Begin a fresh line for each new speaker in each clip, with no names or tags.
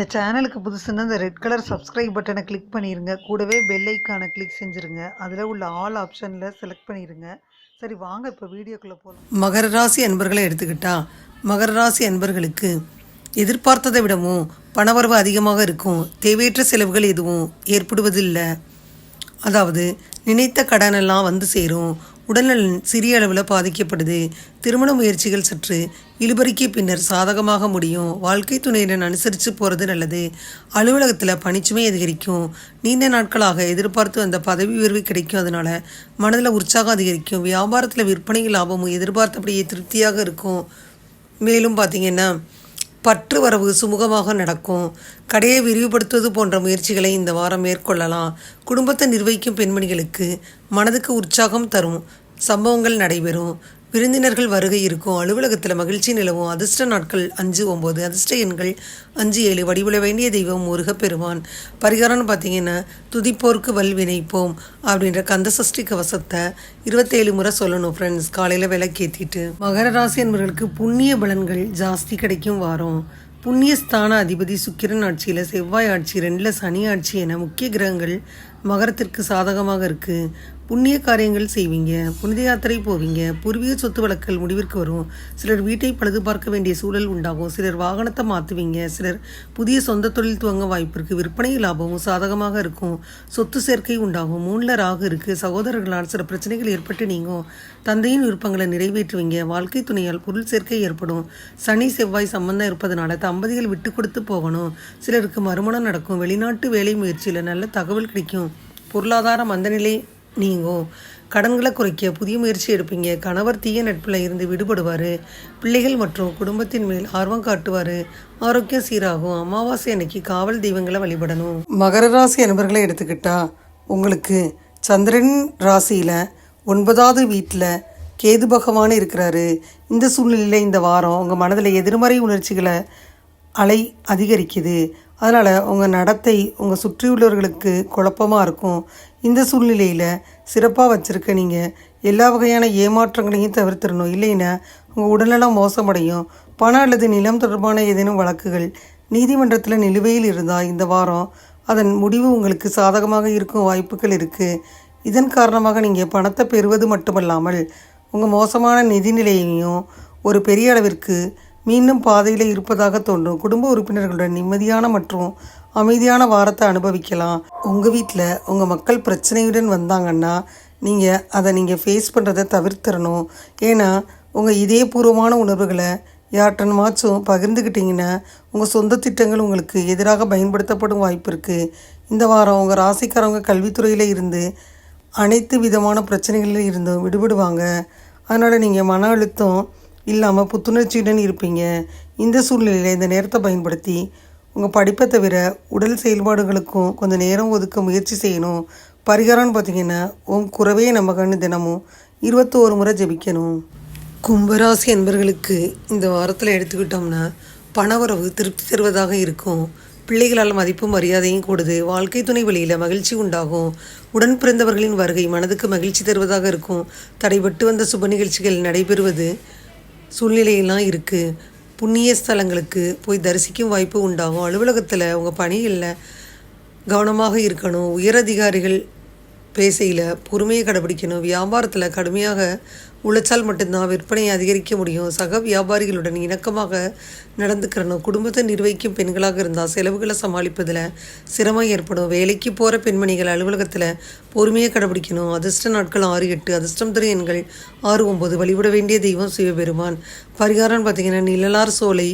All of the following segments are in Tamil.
இந்த சேனலுக்கு புதுசுன்னா இந்த ரெட் கலர் சப்ஸ்கிரைப் பட்டனை கிளிக் பண்ணிடுங்க கூடவே பெல் ஐக்கானை கிளிக் செஞ்சுருங்க. அதில் உள்ள ஆல் ஆப்ஷனில் செலக்ட் பண்ணிடுங்க சரி வாங்க இப்போ வீடியோக்குள்ளே போகலாம் மகர ராசி அன்பர்களை எடுத்துக்கிட்டா மகர ராசி அன்பர்களுக்கு எதிர்பார்த்ததை விடவும் பணவரவு அதிகமாக இருக்கும். தேவையற்ற செலவுகள் எதுவும் ஏற்படுவதில்லை. அதாவது நினைத்த கடனெல்லாம் வந்து சேரும். உடல்நலன் சிறிய அளவில் பாதிக்கப்படுது. திருமண முயற்சிகள் சற்று இழுபறிக்கு பின்னர் சாதகமாக முடியும். வாழ்க்கை துணையுடன் அனுசரித்து போகிறது நல்லது. அலுவலகத்தில் பணிச்சுமை அதிகரிக்கும். நீண்ட நாட்களாக எதிர்பார்த்து வந்த பதவி உயர்வு கிடைக்கும். அதனால் மனதில் உற்சாகம் அதிகரிக்கும். வியாபாரத்தில் விற்பனை லாபமும் எதிர்பார்த்தபடியே திருப்தியாக இருக்கும். மேலும் பார்த்தீங்கன்னா பற்று வரவு சுமூகமாக நடக்கும். கடையை விரிவுபடுத்துவது போன்ற முயற்சிகளை இந்த வாரம் மேற்கொள்ளலாம். குடும்பத்தை நிர்வகிக்கும் பெண்மணிகளுக்கு மனதுக்கு உற்சாகம் தரும். சம்பவங்கள் நடைபெறும். விருந்தினர்கள் வருகை இருக்கும். அலுவலகத்தில் மகிழ்ச்சி நிலவும். அதிர்ஷ்ட நாட்கள் அஞ்சு ஒம்பது. அதிர்ஷ்ட எண்கள் அஞ்சு ஏழு. வடிவில வேண்டிய தெய்வம் முருகப்பெருமான். பரிகாரம்னு பார்த்தீங்கன்னா துதிப்போர்க்கு வல் வினைப்போம் அப்படின்ற கந்த சஷ்டி கவசத்தை இருபத்தேழு முறை சொல்லணும் ஃப்ரெண்ட்ஸ் காலையில் விளக்கேற்றிட்டு மகர ராசி என்பவர்களுக்கு புண்ணிய பலன்கள் ஜாஸ்தி கிடைக்கும் வாரம். புண்ணியஸ்தான அதிபதி சுக்கிரன் ஆட்சியில் செவ்வாய் ஆட்சி ரெண்டில் சனி ஆட்சி என முக்கிய கிரகங்கள் மகரத்திற்கு சாதகமாக இருக்குது புண்ணிய காரியங்கள் செய்வீங்க புனித யாத்திரை போவீங்க பூர்வீக சொத்து வழக்கல் முடிவிற்கு வரும். சிலர் வீட்டை பழுது பார்க்க வேண்டிய சூழல் உண்டாகும். சிலர் வாகனத்தை மாற்றுவீங்க சிலர் புதிய சொந்த தொழில் துவங்க வாய்ப்பிற்கு விற்பனை லாபமும் சாதகமாக இருக்கும். சொத்து சேர்க்கை உண்டாகும். மூணில் ராகு இருக்குது சகோதரர்களால் சில பிரச்சனைகள் ஏற்பட்டு நீங்கும். தந்தையின் விருப்பங்களை நிறைவேற்றுவீங்க. வாழ்க்கை துணையால் பொருள் சேர்க்கை ஏற்படும். சனி செவ்வாய் சம்பந்தம் இருப்பதனால தம்பதிகள் விட்டு கொடுத்து போகணும். சிலருக்கு மறுமணம் நடக்கும். வெளிநாட்டு வேலை முயற்சியில் நல்ல தகவல் கிடைக்கும். பொருளாதார மந்தநிலை நீங்கும் கடன்களை குறைக்க புதிய முயற்சி எடுப்பீங்க. கணவர் தீய நட்பில் இருந்து விடுபடுவார். பிள்ளைகள் மற்றும் குடும்பத்தின் மேல் ஆர்வம் காட்டுவார். ஆரோக்கியம் சீராகும். அமாவாசை அன்னைக்கு காவல் தெய்வங்களை வழிபடணும். மகர ராசி அன்பர்களை எடுத்துக்கிட்டா உங்களுக்கு சந்திரன் ராசியில் ஒன்பதாவது வீட்டில் கேது பகவான் இருக்கிறாரு. இந்த சூழ்நிலையில் இந்த வாரம் உங்கள் மனதில் எதிர்மறை உணர்ச்சிகளை அலை அதிகரிக்குது. அதனால் உங்கள் நடத்தை உங்கள் சுற்றியுள்ளவர்களுக்கு குழப்பமாக இருக்கும். இந்த சூழ்நிலையில் சிறப்பாக வச்சுருக்க நீங்கள் எல்லா வகையான ஏமாற்றங்களையும் தவிர்த்திடணும். இல்லைன்னா உங்கள் உடல்நலம் மோசமடையும். பணம் அல்லது நிலம் தொடர்பான ஏதேனும் வழக்குகள் நீதிமன்றத்தில் நிலுவையில் இருந்தால் இந்த வாரம் அதன் முடிவு உங்களுக்கு சாதகமாக இருக்கும் வாய்ப்புகள் இருக்குது இதன் காரணமாக நீங்கள் பணத்தை பெறுவது மட்டுமல்லாமல் உங்கள் மோசமான நிதிநிலையையும் ஒரு பெரிய அளவிற்கு மீண்டும் பாதையில் இருப்பதாக தோன்றும். குடும்ப உறுப்பினர்களுடன் நிம்மதியான மற்றும் அமைதியான வாரத்தை அனுபவிக்கலாம். உங்கள் வீட்டில் உங்கள் மக்கள் பிரச்சனையுடன் வந்தாங்கன்னா நீங்கள் அதை நீங்கள் ஃபேஸ் பண்ணுறதை தவிர்த்திடணும் ஏன்னா உங்கள் இதயபூர்வமான உணர்வுகளை யார்ட்டனுமாச்சும் பகிர்ந்துக்கிட்டிங்கன்னா உங்கள் சொந்த திட்டங்கள் உங்களுக்கு எதிராக பயன்படுத்தப்படும் வாய்ப்பு இருக்குது இந்த வாரம் உங்கள் ராசிக்காரவங்க கல்வித்துறையில் இருந்து அனைத்து விதமான பிரச்சனைகளில் இருந்தும் விடுபடுவாங்க. அதனால் நீங்கள் மன அழுத்தம் இல்லாமல் புத்துணர்ச்சியுடன் இருப்பீங்க. இந்த சூழ்நிலையில் இந்த நேரத்தை பயன்படுத்தி உங்கள் படிப்பை தவிர உடல் செயல்பாடுகளுக்கும் கொஞ்சம் நேரம் ஒதுக்க முயற்சி செய்யணும். பரிகாரம்னு பார்த்தீங்கன்னா உன் குறவே நமகன்னு தினமும் இருபத்தோரு முறை ஜெபிக்கணும். கும்பராசி என்பர்களுக்கு இந்த வாரத்தில் எடுத்துக்கிட்டோம்னா பணவரவு திருப்தி தருவதாக இருக்கும். பிள்ளைகளால் மதிப்பும் மரியாதையும் கூடுது. வாழ்க்கை துணை வழியில் மகிழ்ச்சி உண்டாகும். உடன் பிறந்தவர்களின் வருகை மனதுக்கு மகிழ்ச்சி தருவதாக இருக்கும். தடைபட்டு வந்த சுப நிகழ்ச்சிகள் நடைபெறுவது சூழ்நிலையெல்லாம் இருக்குது புண்ணிய ஸ்தலங்களுக்கு போய் தரிசிக்கும் வாய்ப்பு உண்டாகும். அலுவலகத்தில் உங்கள் பணிகளில் கவனமாக இருக்கணும். உயரதிகாரிகள் பேசையில் பொறுமையை கடைபிடிக்கணும். வியாபாரத்தில் கடுமையாக உழைச்சால் மட்டும்தான் விற்பனையை அதிகரிக்க முடியும். சக வியாபாரிகளுடன் இணக்கமாக நடந்துக்கிறணும். குடும்பத்தை நிர்வகிக்கும் பெண்களாக இருந்தால் செலவுகளை சமாளிப்பதில் சிரமம் ஏற்படும். வேலைக்கு போகிற பெண்மணிகள் அலுவலகத்தில் பொறுமையை கடைபிடிக்கணும். அதிர்ஷ்ட நாட்கள் ஆறு எட்டு அதிர்ஷ்டம் தரும் எண்கள் ஆறு ஒம்பது வழிபட வேண்டிய தெய்வம் சிவபெருமான். பரிகாரம்னு பார்த்திங்கன்னா நிழலார் சோலை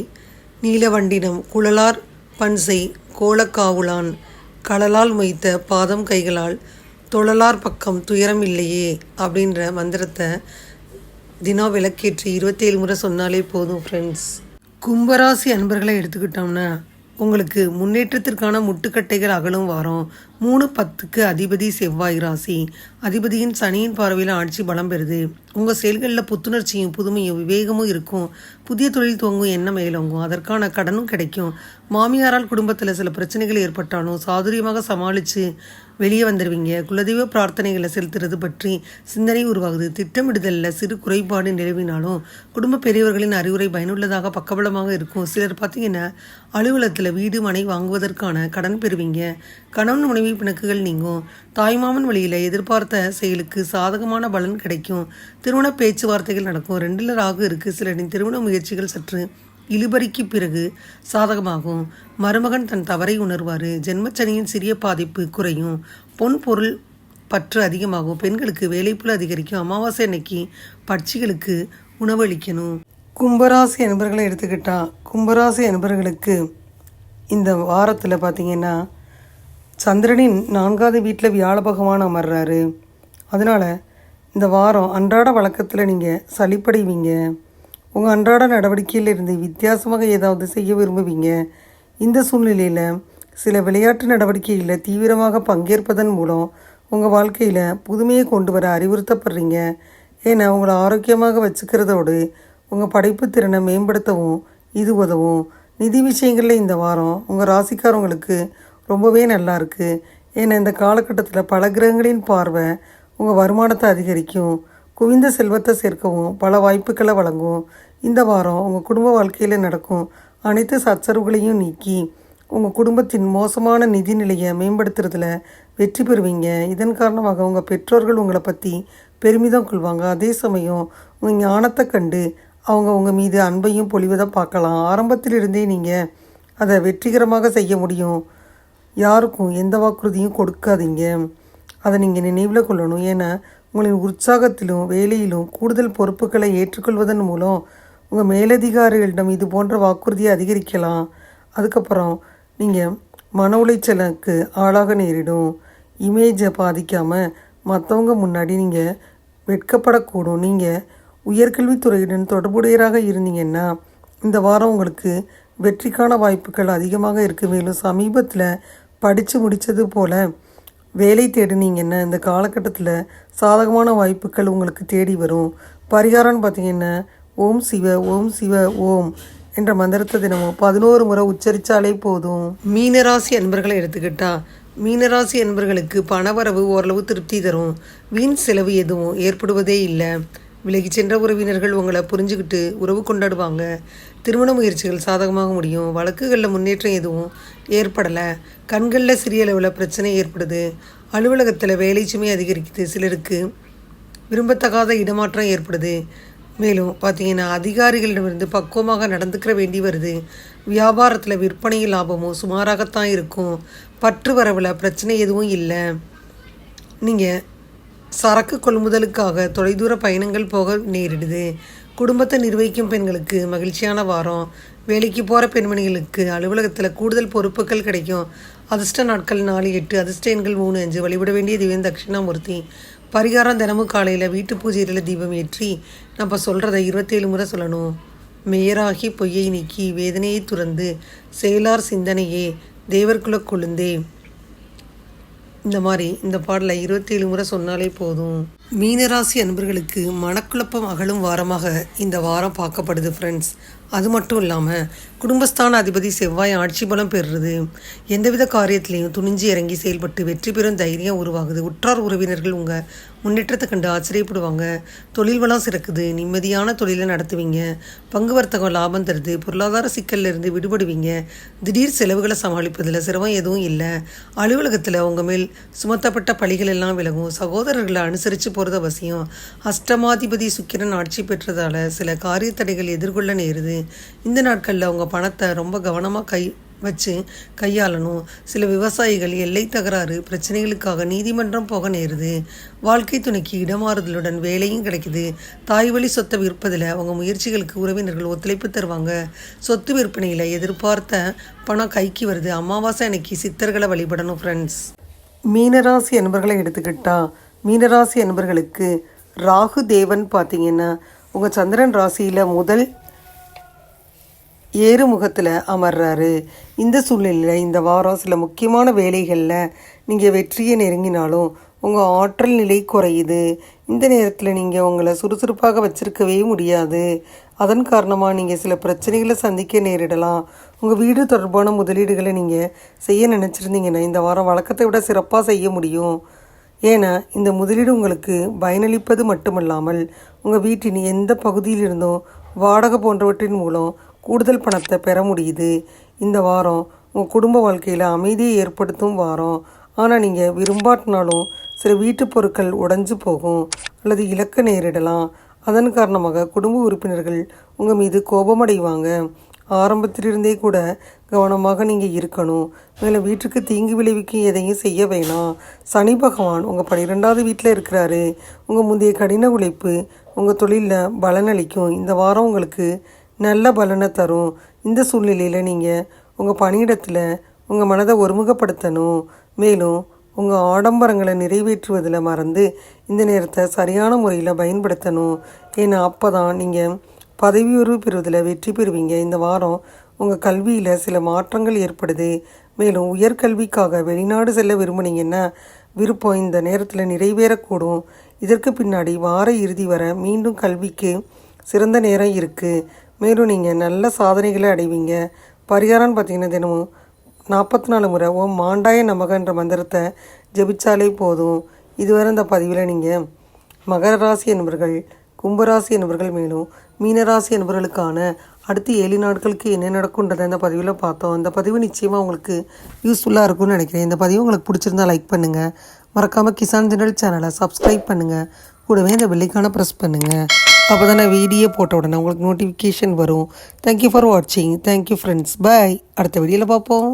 நீலவண்டினம் குழலார் பன்சை கோலக்காவுளான் கடலால் மொய்த்த பாதம் கைகளால் தொழலார் பக்கம் துயரம் இல்லையே அப்படின்ற மந்திரத்தை தினம் விளக்கேற்றி இருபத்தேழு முறை சொன்னாலே போதும் ஃப்ரெண்ட்ஸ் கும்பராசி அன்பர்களை எடுத்துக்கிட்டோம்னா உங்களுக்கு முன்னேற்றத்திற்கான முட்டுக்கட்டைகள் அகலும் வாரம். மூணு பத்துக்கு அதிபதி செவ்வாய் ராசி. அதிபதியின் சனியின் பார்வையில் ஆட்சி பலம் பெறுது. உங்கள் செயல்களில் புத்துணர்ச்சியும் புதுமையும் விவேகமும் இருக்கும். புதிய தொழில் துவங்கும் எண்ணம் மேலோங்கும். அதற்கான கடனும் கிடைக்கும். மாமியாரால் குடும்பத்தில் சில பிரச்சனைகள் ஏற்பட்டாலும் சாதுரியமாக சமாளித்து வெளியே வந்துடுவீங்க குலதெய்வ பிரார்த்தனைகளை செலுத்துறது பற்றி சிந்தனை உருவாகுது. திட்டமிடுதலில் சிறு குறைபாடு நிலவினாலும் குடும்ப பெரியவர்களின் அறிவுரை பயனுள்ளதாக பக்கபலமாக இருக்கும். சிலர் பார்த்தீங்கன்னா அலுவலகத்தில் வீடு மனை வாங்குவதற்கான கடன் பெறுவீங்க. கணவன் மனைவி பிணக்குகள் நீங்கும். தாய்மாமன் வழியில் எதிர்பார்த்த செயலுக்கு சாதகமான பலன் கிடைக்கும். திருமண பேச்சுவார்த்தைகள் நடக்கும். ரெண்டில் ராகு இருக்குது சிலரின் திருமண முயற்சிகள் சற்று இழுபறிக்கு பிறகு சாதகமாகும். மருமகன் தன் தவறை உணர்வார் ஜென்மச்சனியின் சிறிய பாதிப்பு குறையும். பொன் பொருள் பற்று அதிகமாகும். பெண்களுக்கு வேலைப்புல அதிகரிக்கும். அமாவாசை அன்னைக்கு பட்சிகளுக்கு உணவளிக்கணும். கும்பராசி என்பர்களை எடுத்துக்கிட்டா கும்பராசி என்பர்களுக்கு இந்த வாரத்தில் பார்த்தீங்கன்னா சந்திரனின் நான்காவது வீட்டில் வியாழ பகவான் அமர்றாரு. அதனால் இந்த வாரம் அன்றாட வழக்கத்தில் நீங்கள் சளிப்படைவீங்க. உங்கள் அன்றாட நடவடிக்கையிலிருந்து வித்தியாசமாக ஏதாவது செய்ய விரும்புவீங்க? இந்த சூழ்நிலையில் சில விளையாட்டு நடவடிக்கைகளில் தீவிரமாக பங்கேற்பதன் மூலம் உங்கள் வாழ்க்கையில் புதுமையை கொண்டு வர அறிவுறுத்தப்படுறீங்க. ஏன்னா உங்களை ஆரோக்கியமாக வச்சுக்கிறதோடு உங்கள் படைப்பு திறனை மேம்படுத்தவும் இது உதவும். நிதி விஷயங்களில் இந்த வாரம் உங்கள் ராசிக்காரவங்களுக்கு ரொம்பவே நல்லா இருக்குது ஏன்னா இந்த காலகட்டத்தில் பல கிரகங்களின் பார்வை உங்கள் வருமானத்தை அதிகரிக்கும். குவிந்த செல்வத்தை சேர்க்கவும் பல வாய்ப்புகளை வழங்கும். இந்த வாரம் உங்கள் குடும்ப வாழ்க்கையில் நடக்கும் அனைத்து சச்சரவுகளையும் நீக்கி உங்கள் குடும்பத்தின் மோசமான நிதி நிலையை மேம்படுத்துறதுல வெற்றி பெறுவீங்க. இதன் காரணமாக உங்கள் பெற்றோர்கள் உங்களை பற்றி பெருமிதம் கொள்வாங்க. அதே சமயம் உங்கள் ஞானத்தை கண்டு அவங்க உங்கள் மீது அன்பையும் பொழிவதை பார்க்கலாம். ஆரம்பத்திலிருந்தே நீங்கள் அதை வெற்றிகரமாக செய்ய முடியும். யாருக்கும் எந்த வாக்குறுதியும் கொடுக்காதீங்க. அதை நீங்கள் நினைவில் கொள்ளணும். ஏன்னா உங்களின் உற்சாகத்திலும் வேலையிலும் கூடுதல் பொறுப்புகளை ஏற்றுக்கொள்வதன் மூலம் உங்கள் மேலதிகாரிகளிடம் இது போன்ற வாக்குறுதியை அதிகரிக்கலாம். அதுக்கப்புறம் நீங்கள் மன உளைச்சலுக்கு ஆளாக நேரிடும். இமேஜை பாதிக்காமல் மற்றவங்க முன்னாடி நீங்கள் வெட்கப்படக்கூடும். நீங்கள் உயர்கல்வித்துறையுடன் தொடர்புடையராக இருந்தீங்கன்னா இந்த வாரம் உங்களுக்கு வெற்றிக்கான வாய்ப்புகள் அதிகமாக இருக்குது மேலும் சமீபத்தில் படித்து முடித்தது போல் வேலை தேடினீங்கன்னா இந்த காலகட்டத்தில் சாதகமான வாய்ப்புகள் உங்களுக்கு தேடி வரும். பரிகாரம்னு பார்த்தீங்கன்னா ஓம் சிவ ஓம் சிவ ஓம் என்ற மந்திரத்தை தினமும் பதினோரு முறை உச்சரித்தாலே போதும். மீனராசி அன்பர்களை எடுத்துக்கிட்டா மீனராசி அன்பர்களுக்கு பணவரவு ஓரளவு திருப்தி தரும். வீண் செலவு எதுவும் ஏற்படுவதே இல்லை. விலகி சென்ற உறவினர்கள் உங்களை புரிஞ்சுக்கிட்டு உறவு கொண்டாடுவாங்க. திருமண முயற்சிகள் சாதகமாக முடியும். வழக்குகளில் முன்னேற்றம் எதுவும் ஏற்படலை. கண்களில் சிறிய அளவில் பிரச்சனை ஏற்படுது. அலுவலகத்தில் வேலை சுமை அதிகரிக்குது சிலருக்கு. விரும்பத்தகாத இடமாற்றம் ஏற்படுது. மேலும் பார்த்தீங்கன்னா அதிகாரிகளிடமிருந்து பக்குவமாக நடந்துக்கிற வேண்டி வருது. வியாபாரத்தில் விற்பனையில் லாபமும் சுமாராகத்தான் இருக்கும். பற்று வரவில் பிரச்சனை எதுவும் இல்லை. நீங்கள் சரக்கு கொள்முதலுக்காக தொலைதூர பயணங்கள் போக நேரிடுது. குடும்பத்தை நிர்வகிக்கும் பெண்களுக்கு மகிழ்ச்சியான வாரம். வேலைக்கு போகிற பெண்மணிகளுக்கு அலுவலகத்தில் கூடுதல் பொறுப்புகள் கிடைக்கும். அதிர்ஷ்ட நாட்கள் நாலு எட்டு அதிர்ஷ்ட எண்கள் மூணு அஞ்சு. வழிபட வேண்டிய திவ்யம் தட்சிணாமூர்த்தி. பரிகாரம் தினமும் காலையில் வீட்டு பூஜையில் தீபம் ஏற்றி நம்ம சொல்கிறத இருபத்தேழு முறை சொல்லணும். மேயராகி பொய்யை நீக்கி வேதனையை துறந்து செயலார் சிந்தனையே தேவர்குல கொழுந்தே. இந்த மாதிரி இந்த பாடலை இருபத்தேழு முறை சொன்னாலே போதும். மீனராசி அன்பர்களுக்கு மனக்குழப்பம் அகலும் வாரமாக இந்த வாரம் பார்க்கப்படுது ஃப்ரெண்ட்ஸ் அது மட்டும் இல்லாமல் குடும்பஸ்தான அதிபதி செவ்வாய் ஆட்சி பலம் பெறுறது எந்தவித காரியத்திலையும் துணிஞ்சு இறங்கி செயல்பட்டு வெற்றி பெறும் தைரியம் உருவாகுது. உற்றார் உறவினர்கள் உங்கள் முன்னேற்றத்தை கண்டு ஆச்சரியப்படுவாங்க. தொழில் வளம் சிறக்குது. நிம்மதியான தொழிலை நடத்துவீங்க. பங்கு வர்த்தகம் லாபம் தருது. பொருளாதார சிக்கல்ல இருந்து விடுபடுவீங்க. திடீர் செலவுகளை சமாளிப்பதில் சிரமம் எதுவும் இல்லை. அலுவலகத்தில் உங்கள் மேல் சுமத்தப்பட்ட பழிகள் எல்லாம் விலகும். சகோதரர்களை அனுசரித்து போகிறது அவசியம். அஷ்டமாதிபதி சுக்கிரன் ஆட்சி பெற்றதால் சில காரியத்தடைகள் எதிர்கொள்ள நேருது. இந்த நாட்களில் அவங்க பணத்தை ரொம்ப கவனமாக கை வச்சு கையாளணும். சில விவசாயிகள் எல்லை தகராறு பிரச்சனைகளுக்காக நீதிமன்றம் போக நேருது. வாழ்க்கை துணைக்கு இடமாறுதலுடன் வேலையும் கிடைக்குது. தாய் வழி சொத்தை விற்பதில் அவங்க முயற்சிகளுக்கு உறவினர்கள் ஒத்துழைப்பு தருவாங்க. சொத்து விற்பனையில் எதிர்பார்த்த பணம் கைக்கு வருது. அமாவாசை அன்னைக்கு சித்தர்களை வழிபடணும் ஃப்ரெண்ட்ஸ் மீனராசி என்பர்களை எடுத்துக்கிட்டா மீனராசி என்பர்களுக்கு ராகு தேவன் பார்த்தீங்கன்னா உங்கள் சந்திரன் ராசியில் முதல் ஏறுமுகத்தில் அமர்றாரு. இந்த சூழ்நிலையில் இந்த வாரம் சில முக்கியமான வேலைகளில் நீங்கள் வெற்றியை நெருங்கினாலும் உங்கள் ஆற்றல் நிலை குறையுது. இந்த நேரத்தில் நீங்கள் உங்களை சுறுசுறுப்பாக வச்சிருக்கவே முடியாது. அதன் காரணமாக நீங்கள் சில பிரச்சனைகளை சந்திக்க நேரிடலாம். உங்கள் வீடு தொடர்பான முதலீடுகளை நீங்கள் செய்ய நினச்சிருந்தீங்கன்னா இந்த வாரம் வழக்கத்தை விட சிறப்பாக செய்ய முடியும். ஏன்னா இந்த முதலீடு உங்களுக்கு பயனளிப்பது மட்டுமல்லாமல் உங்கள் வீட்டின் எந்த பகுதியிலிருந்தும் வாடகை போன்றவற்றின் மூலம் கூடுதல் பணத்தை பெற முடியுது. இந்த வாரம் உங்கள் குடும்ப வாழ்க்கையில் அமைதியை ஏற்படுத்தும் வாரம். ஆனால் நீங்கள் விரும்பாட்டினாலும் சில வீட்டுப் பொருட்கள் உடஞ்சு போகும் அல்லது இலக்க நேரிடலாம். அதன் காரணமாக குடும்ப உறுப்பினர்கள் உங்கள் மீது கோபமடைவாங்க. ஆரம்பத்திலிருந்தே கூட கவனமாக நீங்கள் இருக்கணும். மேலே வீட்டுக்கு தீங்கு விளைவிக்கும் எதையும் செய்ய வேணாம். சனி பகவான் உங்கள் பன்னிரெண்டாவது வீட்டில் இருக்கிறாரு. உங்கள் முந்தைய கடின உழைப்பு உங்கள் தொழிலில் பலனளிக்கும். இந்த வாரம் உங்களுக்கு நல்ல பலனை தரும். இந்த சூழ்நிலையில் நீங்கள் உங்கள் பணியிடத்தில் உங்கள் மனதை ஒருமுகப்படுத்தணும். மேலும் உங்கள் ஆடம்பரங்களை நிறைவேற்றுவதில் மறந்து இந்த நேரத்தை சரியான முறையில் பயன்படுத்தணும். ஏன்னா அப்போ தான் நீங்கள் பதவி உயர்வு பெறுவதில் வெற்றி பெறுவீங்க. இந்த வாரம் உங்கள் கல்வியில் சில மாற்றங்கள் ஏற்படுது. மேலும் உயர்கல்விக்காக வெளிநாடு செல்ல விரும்புனீங்கன்னா விருப்பம் இந்த நேரத்தில் நிறைவேறக்கூடும். இதற்கு பின்னாடி வார இறுதி வர மீண்டும் கல்விக்கு சிறந்த நேரம் இருக்குது மேலும் நீங்கள் நல்ல சாதனைகளை அடைவீங்க. பரிகாரம்னு பார்த்தீங்கன்னா தினமும் நாற்பத்தி நாலு முறை ஓம் மாண்டாய நமகன்ற மந்திரத்தை ஜெபிச்சாலே போதும். இதுவரை இந்த பதிவில் நீங்கள் மகர ராசி என்பவர்கள் கும்பராசி என்பவர்கள் மேலும் மீனராசி என்பவர்களுக்கான அடுத்து ஏழு நாட்களுக்கு என்ன நடக்குன்றதை இந்த பதிவில் பார்த்தோம். இந்த பதிவு நிச்சயமாக உங்களுக்கு யூஸ்ஃபுல்லாக இருக்கும்னு நினைக்கிறேன். இந்த பதிவு உங்களுக்கு பிடிச்சிருந்தா லைக் பண்ணுங்கள் மறக்காமல் கிசான் ஜெனரல் சேனலை சப்ஸ்கிரைப் பண்ணுங்கள் கூடவே இந்த வெள்ளிக்கான ப்ரெஸ் பண்ணுங்கள் அப்போ தானே வீடியோ போட்ட உடனே உங்களுக்கு நோட்டிஃபிகேஷன் வரும். தேங்க்யூ ஃபார் வாட்சிங் தேங்க்யூ ஃப்ரெண்ட்ஸ் பாய் அடுத்த வீடியோவில் பார்ப்போம்.